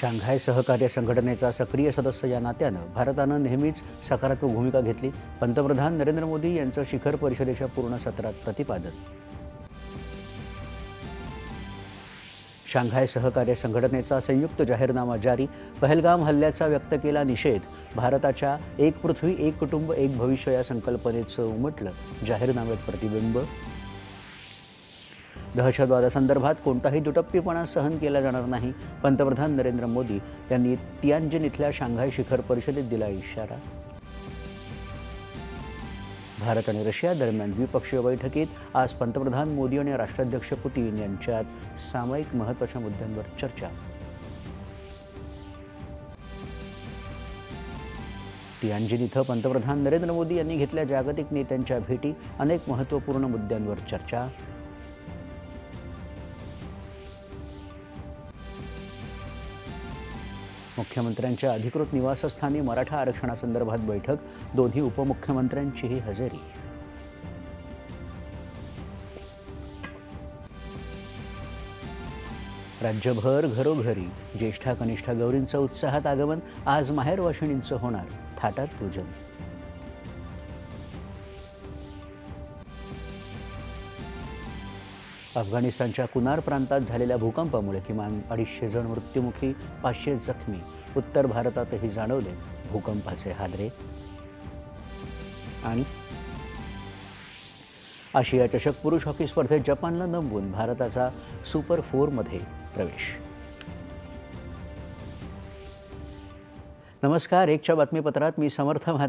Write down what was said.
Shanghai सहकार्य संघटनेचा सक्रिय सदस्य या नात्यानं भारतानं नेहमीच सकारात्मक भूमिका घेतली. पंतप्रधान नरेंद्र मोदी यांचं शिखर परिषदेच्या पूर्ण सत्रात प्रतिपादन. शांघाय सहकार्य संघटनेचा संयुक्त जाहीरनामा जारी. पहलगाम हल्ल्याचा व्यक्त केला निषेध. भारताच्या एक पृथ्वी एक कुटुंब एक भविष्य या संकल्पनेचं उमटलं. जाहीरनाम्यात प्रतिबिंब दहशतवादासंदर्भात कोणताही दुटप्पीपणा सहन केला जाणार नाही. पंतप्रधान नरेंद्र मोदी यांनी तियानजिन इथल्या शांघाय शिखर परिषदेत दिला इशारा. भारत आणि रशिया दरम्यान द्विपक्षीय बैठकीत आज पंतप्रधान मोदी आणि राष्ट्राध्यक्ष पुतीन यांच्यात सामायिक महत्त्वाच्या मुद्द्यांवर चर्चा. तियानजिन इथं पंतप्रधान नरेंद्र मोदी यांनी घेतल्या जागतिक नेत्यांच्या भेटी अनेक महत्त्वपूर्ण मुद्द्यांवर चर्चा. मुख्यमंत्र्यांच्या अधिकृत निवासस्थानी मराठा आरक्षणासंदर्भात बैठक दोन्ही उपमुख्यमंत्र्यांचीही हजेरी. राज्यभर घरोघरी ज्येष्ठा कनिष्ठा गौरींचं उत्साहात आगमन आज माहेर वाशिणींचं होणार थाटात पूजन. अफगाणिस्तानच्या कुनार प्रांतात झालेल्या भूकंपामुळे किमान अडीचशे जण मृत्युमुखी पाचशे जखमी. उत्तर भारतातही जाणवले भूकंपाचे हादरे. आणि आशिया चषक पुरुष हॉकी स्पर्धेत जपानला नमवून भारताचा सुपर फोरमध्ये प्रवेश. नमस्कार एकच्या बातमीपत्रात मी समर्थ